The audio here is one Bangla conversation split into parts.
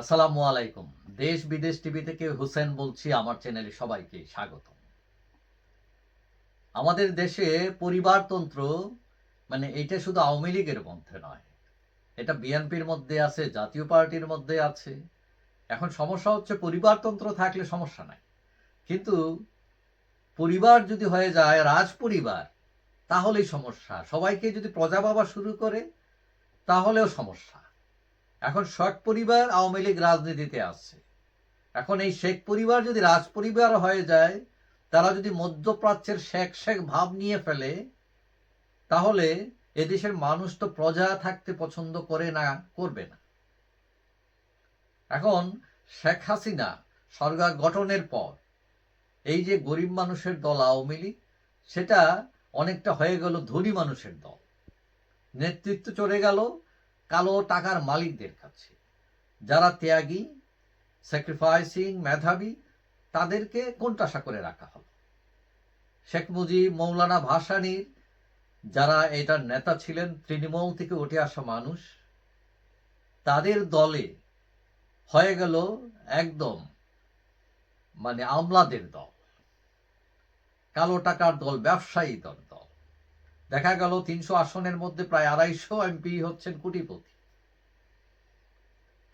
আসসালামু আলাইকুম। দেশ বিদেশ টিভি থেকে হুসেন বলছি, আমার চ্যানেলে সবাইকে স্বাগত। আমাদের দেশে পরিবারতন্ত্র মানে এটা শুধু আওয়ামী লীগের মধ্যে নয়, এটা বিএনপির মধ্যে আছে, জাতীয় পার্টির মধ্যে আছে। এখন সমস্যা হচ্ছে পরিবারতন্ত্র থাকলে সমস্যা নাই। কিন্তু পরিবার যদি হয়ে যায় রাজ পরিবার তাহলেই সমস্যা। সবাইকে যদি প্রজা বাবা শুরু করে, তাহলেও সমস্যা। এখন শেখ পরিবার আওয়ামী লীগ রাজনীতিতে আছে। এখন এই শেখ পরিবার যদি রাজ পরিবার হয়ে যায়, তারা যদি মধ্যপ্রাচ্যের শেখ শেখ ভাব নিয়ে ফেলে, তাহলে এদেশের মানুষ তো প্রজা থাকতে পছন্দ করে না, করবে না। এখন শেখ হাসিনা সরকার গঠনের পর এই যে গরিব মানুষের দল আওয়ামী লীগ, সেটা অনেকটা হয়ে গেল ধনী মানুষের দল। নেতৃত্ব চলে গেল কালো টাকার মালিকদের কাছে। যারা ত্যাগী স্যাক্রিফাইসিং মেধাবী, তাদেরকে কোনটাশা করে রাখা হলো। শেখ মুজিব, মৌলানা ভাসানীর যারা এটার নেতা ছিলেন, তৃণমূল থেকে উঠে আসা মানুষ, তাদের দলে হয়ে গেল একদম মানে আমলাদের দল। কালো টাকার দল, ব্যবসায়ী দল। দেখা গেল তিনশো আসনের মধ্যে প্রায় আড়াইশো এমপি হচ্ছেন কোটিপতি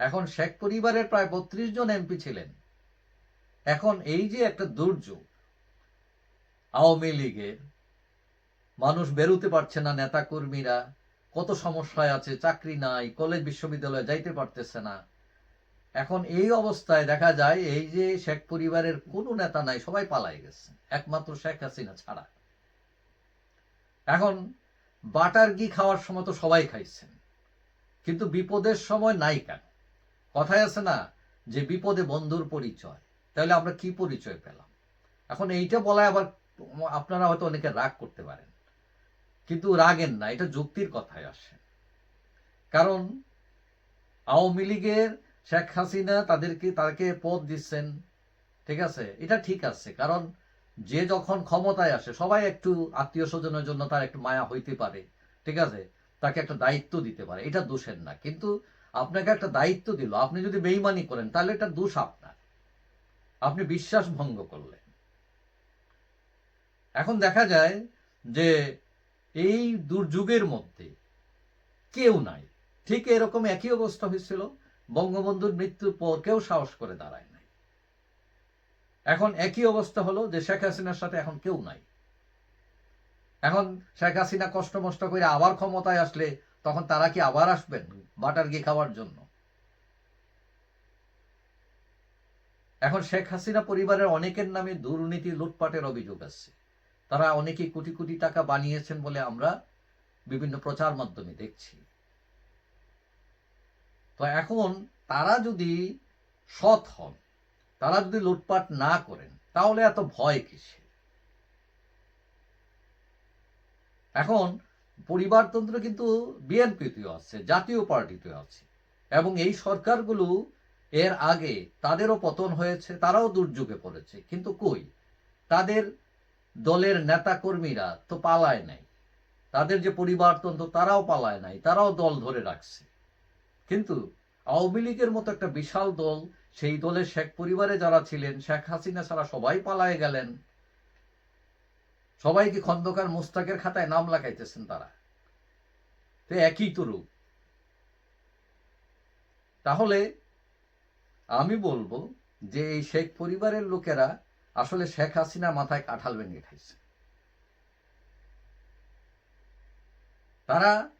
এখন শেখ পরিবারের প্রায় বত্রিশ জন এমপি ছিলেন। এখন এই যে একটা দুর্যোগ, আওয়ামী লীগের, মানুষ বেরোতে পারছে না নেতা কর্মীরা কত সমস্যায় আছে, চাকরি নাই, কলেজ বিশ্ববিদ্যালয়ে যাইতে পারতেছে না। এখন এই অবস্থায় দেখা যায় এই যে শেখ পরিবারের কোনো নেতা নাই, সবাই পালাই গেছে। একমাত্র শেখ হাসিনা ছাড়া। এখন বাটার ঘি খাওয়ার সময় তো সবাই খাইছেন। কিন্তু বিপদের সময় নাই কেন? কথায় আছে না যে বিপদে বন্ধুর পরিচয়। তাহলে আমরা কি পরিচয় পেলাম? এখন এইটা বলায় আবার আপনারা হয়তো অনেকে রাগ করতে পারেন। কিন্তু রাগেন না, এটা যুক্তির কথায় আসে। কারণ আওয়ামী লীগের শেখ হাসিনা তাদেরকে, তাকে পদ দিচ্ছেন। ঠিক আছে? এটা ঠিক আছে। কারণ যে যখন ক্ষমতায় আসে, সবাই একটু আত্মীয় স্বজনের জন্য তার একটু মায়া হইতে পারে, ঠিক আছে? তাকে একটা দায়িত্ব দিতে পারে, এটা দোষের না। কিন্তু আপনাকে একটা দায়িত্ব দিল, আপনি যদি বেইমানি করেন, তাহলে এটা দোষ আপনার। আপনি বিশ্বাস ভঙ্গ করলেন। এখন দেখা যায় যে এই দুর্যোগের মধ্যে কেউ নাই। ঠিক এরকম একই অবস্থা হয়েছিল, বঙ্গবন্ধুর মৃত্যুর পর কেউ সাহস করে দাঁড়ায় এখন একই অবস্থা হলো যে শেখ হাসিনার সাথে এখন কেউ নাই। এখন শেখ হাসিনা কষ্ট মষ্ট করে আবার ক্ষমতায় আসলে তখন তারা কি আবার আসবেন বাটার ঘি খাওয়ার জন্য? এখন শেখ হাসিনা পরিবারের অনেকের নামে দুর্নীতি, লুটপাটের অভিযোগ আছে তারা অনেকেই কোটি কোটি টাকা বানিয়েছেন বলে আমরা বিভিন্ন প্রচার মাধ্যমে দেখছি। তো এখন তারা যদি সৎ হন তারা যদি লুটপাট না করেন, তাহলে এত ভয় কিসে এখন পরিবারতন্ত্র কিন্তু বিএনপিতেও আছে, জাতীয় পার্টিতেও আছে, এবং এই সরকারগুলো এর আগে তাদেরও পতন হয়েছে, তারাও দুর্যোগে পড়েছে, কিন্তু কই? তাদের দলের নেতা কর্মীরা তো পালায় নাই, তাদের যে পরিবারতন্ত্র তারাও পালায় নাই, তারাও দল ধরে রাখছে, কিন্তু আওয়ামী লীগের মতো একটা বিশাল দল সেই দলের শেখ পরিবারে যারা ছিলেন, শেখ হাসিনা ছাড়া সবাই পালায় গেলেন। সবাই কি খন্দকার মুস্তাকের খাতায় নাম লাগাইতেছেন তারা? তো একই তো রূপ। তাহলে আমি বলব যে এই শেখ পরিবারের লোকেরা আসলে শেখ হাসিনা মাথায় কাঁঠাল ভেঙে খাইছে। তারা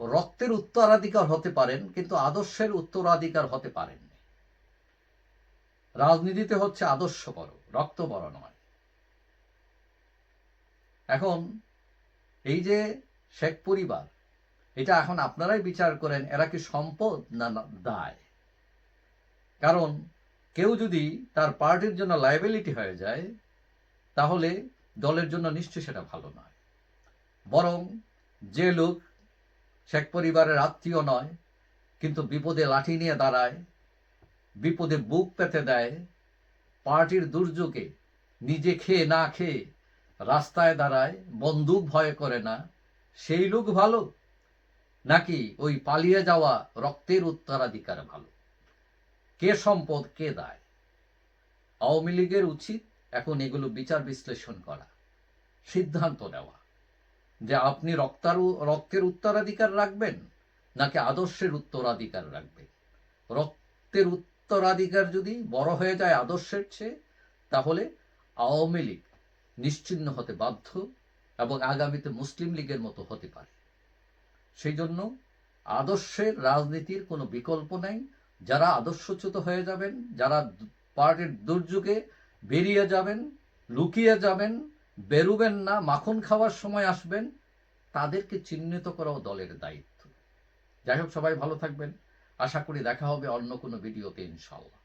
রক্তের উত্তরাধিকার হতে পারেন, কিন্তু আদর্শের উত্তরাধিকার হতে পারেন রাজনীতিতে হচ্ছে আদর্শ বড় রক্ত বড় নয়। এখন এই যে শেখ পরিবার, এটা এখন আপনারাই বিচার করেন, এরা কি সম্পদ না দায়? কারণ কেউ যদি তার পার্টির জন্য লাইবিলিটি হয়ে যায়, তাহলে দলের জন্য নিশ্চয়ই সেটা ভালো নয়। বরং যে লোক শেখ পরিবারের আত্মীয় নয়, কিন্তু বিপদে লাঠি নিয়ে দাঁড়ায় বিপদে বুক পেতে দেয়, পার্টির দুর্যোগে নিজে খেয়ে না খেয়ে রাস্তায় দাঁড়ায়, বন্দুক ভয় করে না, সেই লোক ভালো? নাকি ওই পালিয়ে যাওয়া রক্তের উত্তরাধিকার ভালো? কে সম্পদ কে দায়? আওয়ামী লীগের উচিত এখন এগুলো বিচার বিশ্লেষণ করা, সিদ্ধান্ত নেওয়া। যে আপনি রক্তারু রক্তের উত্তরাধিকার রাখবেন, নাকি আদর্শের উত্তরাধিকার রাখবেন? রক্তের উত্তরাধিকার যদি বড় হয়ে যায় আদর্শের চেয়ে, তাহলে আওয়ামী লীগ নিশ্চিহ্ন হতে বাধ্য এবং আগামীতে মুসলিম লীগের মতো হতে পারে। সেই জন্য আদর্শের রাজনীতির কোনো বিকল্প নেই। যারা আদর্শচ্যুত হয়ে যাবেন, যারা পার্টির দুর্যোগে বেরিয়ে যাবেন, লুকিয়ে যাবেন, বেরুবেন না, মাখন খাওয়ার সময় আসবেন, তাদেরকে চিহ্নিত করাও দলের দায়িত্ব। যাই হোক, সবাই ভালো থাকবেন। আশা করি দেখা হবে অন্য কোনো ভিডিওতে ইনশাল্লাহ